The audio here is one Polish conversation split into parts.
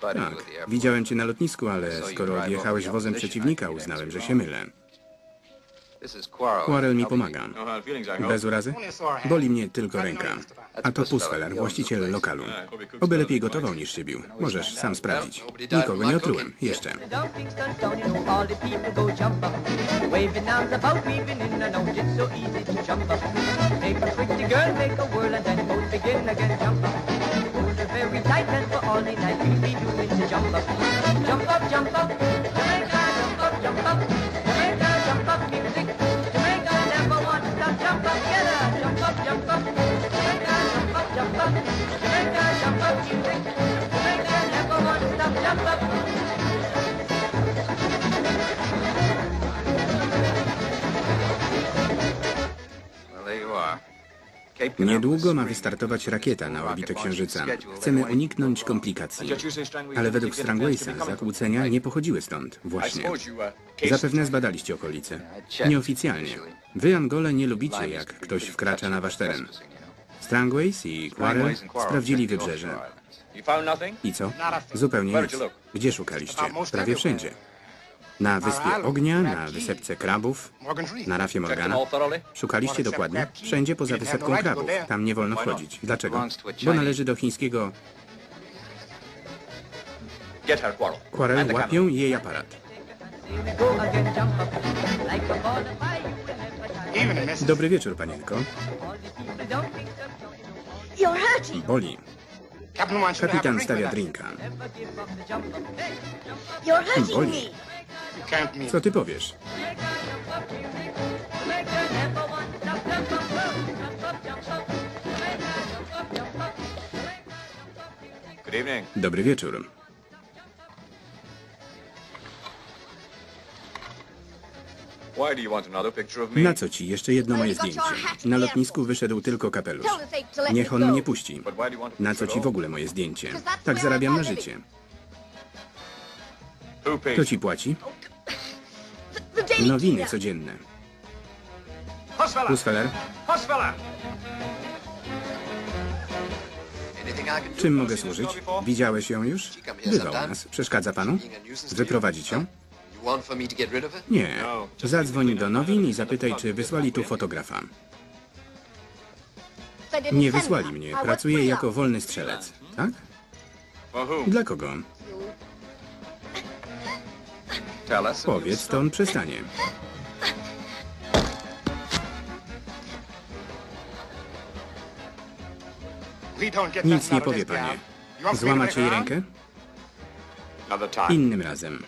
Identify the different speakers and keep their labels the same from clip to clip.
Speaker 1: Tak, widziałem cię na lotnisku, ale skoro odjechałeś wozem przeciwnika, uznałem, że się mylę. Quarel mi pomaga. Bez urazy? Boli mnie tylko ręka. A to Pusfeler, właściciel lokalu. Oby lepiej gotował niż się bił. Możesz sam sprawdzić. Nikogo nie otrułem. Jeszcze. Niedługo ma wystartować rakieta na orbitę Księżyca. Chcemy uniknąć komplikacji. Ale według Strangwaysa zakłócenia nie pochodziły stąd. Właśnie. Zapewne zbadaliście okolice. Nieoficjalnie. Wy, Angole, nie lubicie, jak ktoś wkracza na wasz teren. Strangways i Quarel sprawdzili wybrzeże. I co? Zupełnie nic. Gdzie szukaliście? Prawie wszędzie. Na Wyspie Ognia, na wysepce krabów, na rafie Morgana. Szukaliście dokładnie? Wszędzie poza wysepką krabów. Tam nie wolno wchodzić. Dlaczego? Bo należy do chińskiego... Quarel łapią jej aparat. Dobry wieczór, panienko. Boli. Kapitan stawia drinka. Boli.
Speaker 2: Me.
Speaker 1: Co ty powiesz? Dobry wieczór. Na co ci jeszcze jedno moje zdjęcie? Na lotnisku wyszedł tylko kapelusz. Niech on mnie puści. Na co ci w ogóle moje zdjęcie? Tak zarabiam na życie. Kto ci płaci? Nowiny codzienne.
Speaker 3: Husfella!
Speaker 1: czym mogę służyć? Widziałeś ją już? Bywa u nas. Przeszkadza panu? Wyprowadzić ją? Nie. Zadzwoń do nowin i zapytaj, czy wysłali tu fotografa. Nie wysłali mnie. Pracuję jako wolny strzelec. Tak? Dla kogo? Powiedz, to on przestanie. Nic nie powie, panie. Złamać jej rękę? Innym razem.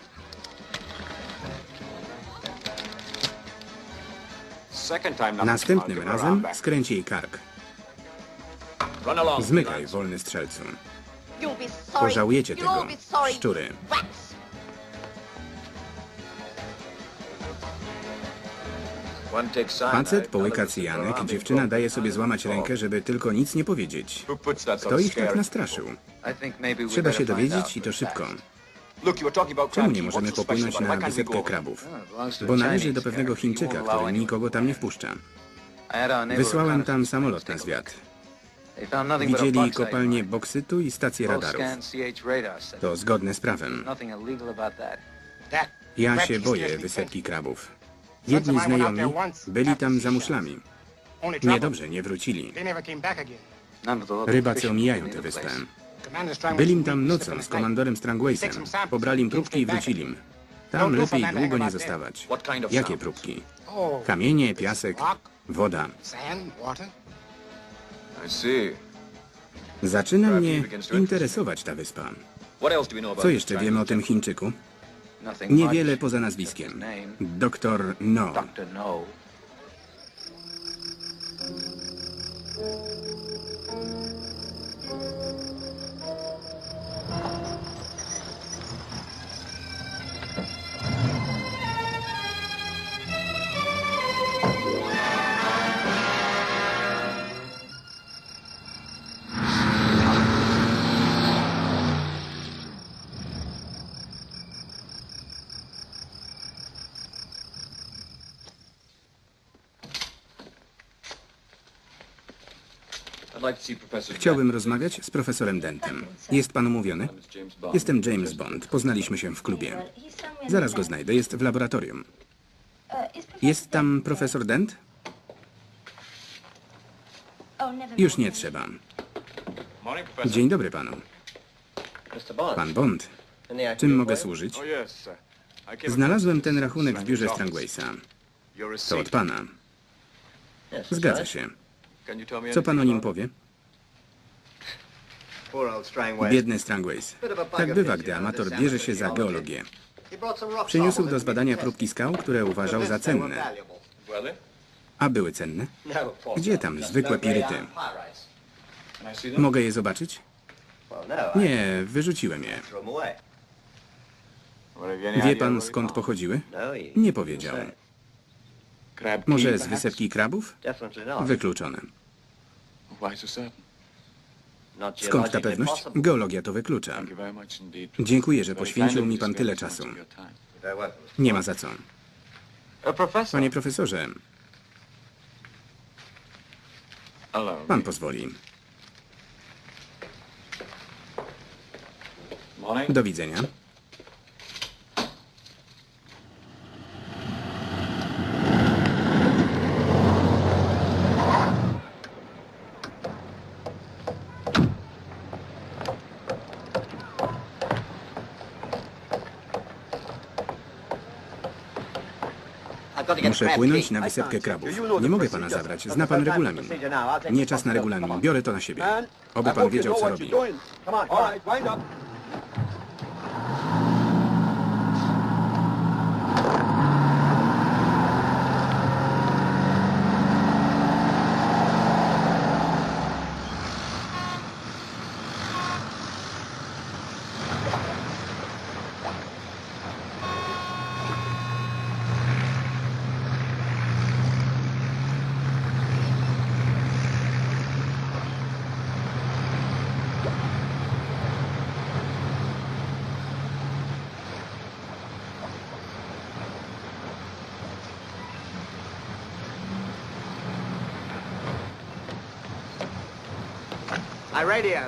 Speaker 1: Następnym razem skręci jej kark. Zmykaj, wolny strzelcu. Pożałujecie tego, szczury. Facet połyka cyjanek, dziewczyna daje sobie złamać rękę, żeby tylko nic nie powiedzieć. Kto ich tak nastraszył? Trzeba się dowiedzieć i to szybko. Czemu nie możemy popłynąć na wysepkę krabów? Bo należy do pewnego Chińczyka, który nikogo tam nie wpuszcza. Wysłałem tam samolot na zwiat. Widzieli
Speaker 4: mine.
Speaker 1: boksytu i stację radarów. To zgodne z prawem. Ja się boję wysepki krabów. Jedni znajomi byli tam za muszlami. Niedobrze, nie wrócili.
Speaker 4: The local
Speaker 1: Rybacy omijają tę wyspę. Byli tam nocą z komandorem Strangwaysem. Pobrali im próbki i wrócili im. Tam lepiej długo nie zostawać. Jakie próbki? Kamienie, piasek, woda. Zaczyna mnie interesować ta wyspa. Co jeszcze wiemy o tym? Chińczyku? Niewiele poza nazwiskiem. Doktor No. Chciałbym rozmawiać z profesorem Dentem. Jest pan umówiony? Jestem James Bond. Poznaliśmy się w klubie. Zaraz go znajdę. Jest w laboratorium. Jest tam profesor Dent? Już nie trzeba. Dzień dobry panu. Pan Bond. Czym mogę służyć? Znalazłem ten rachunek w biurze Strangwaysa. To od pana. Zgadza się. Co pan o nim powie? Biedny Strangways. Tak bywa, gdy amator bierze się za geologię. Przyniósł do zbadania próbki skał, które uważał za cenne. A były cenne?
Speaker 2: No,
Speaker 1: Gdzie tam zwykłe piryty? Mogę je zobaczyć?
Speaker 2: No,
Speaker 1: Nie, wyrzuciłem je. Wie pan skąd pochodziły?
Speaker 2: No,
Speaker 1: Nie powiedział. Może z wysepki krabów? Wykluczone. Skąd ta pewność? Geologia to wyklucza. Dziękuję, że poświęcił mi pan tyle czasu. Nie ma za co. Panie profesorze, pan pozwoli. Do widzenia. Muszę płynąć na wysepkę krabów. Nie mogę pana zabrać. Zna pan regulamin. Nie czas na regulamin. Biorę to na siebie. Oby pan wiedział, co robi.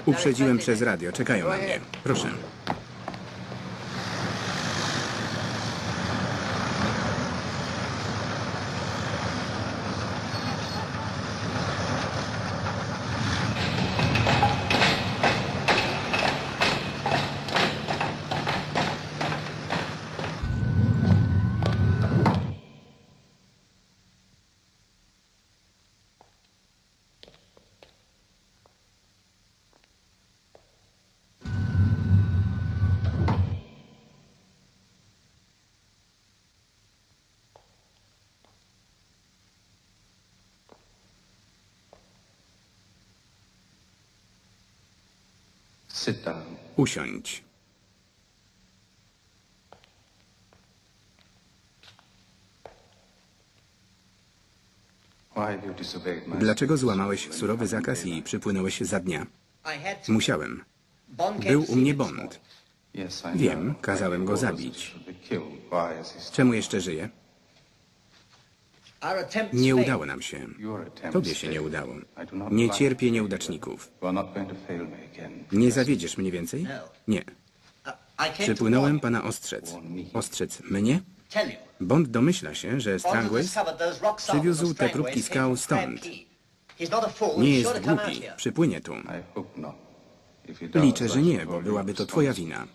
Speaker 1: Uprzedziłem przez radio. Czekają na mnie. Proszę.
Speaker 5: Sit down.
Speaker 1: Usiądź. Dlaczego złamałeś surowy zakaz i przypłynąłeś za dnia? Musiałem. Był u mnie Bond. Wiem, kazałem go zabić. Czemu jeszcze żyje? Nie
Speaker 2: failed.
Speaker 1: udało nam się. Tobie się nie udało.
Speaker 5: I do not
Speaker 1: Nie cierpię
Speaker 5: you.
Speaker 1: nieudaczników. Nie zawiedziesz mnie więcej? Nie.
Speaker 2: I came to
Speaker 1: Przypłynąłem pana ostrzec. Ostrzec mnie?
Speaker 2: you, tell you.
Speaker 1: Bond domyśla się, że Strangways przywiózł te próbki skał stąd. Nie jest głupi. Przypłynie tu. Liczę, że
Speaker 5: I
Speaker 1: nie, bo byłaby
Speaker 5: you
Speaker 1: to twoja wina.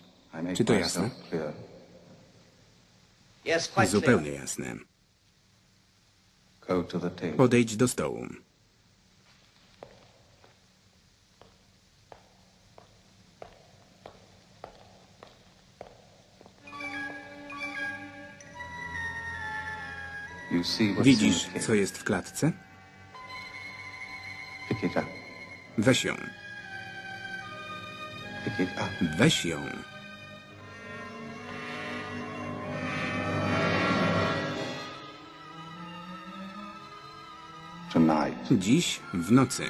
Speaker 1: Czy to jasne? Zupełnie jasne.
Speaker 5: Go to the table.
Speaker 1: Podejdź do stołu. Widzisz, co jest w klatce? Weź ją. Weź ją. Dziś w nocy.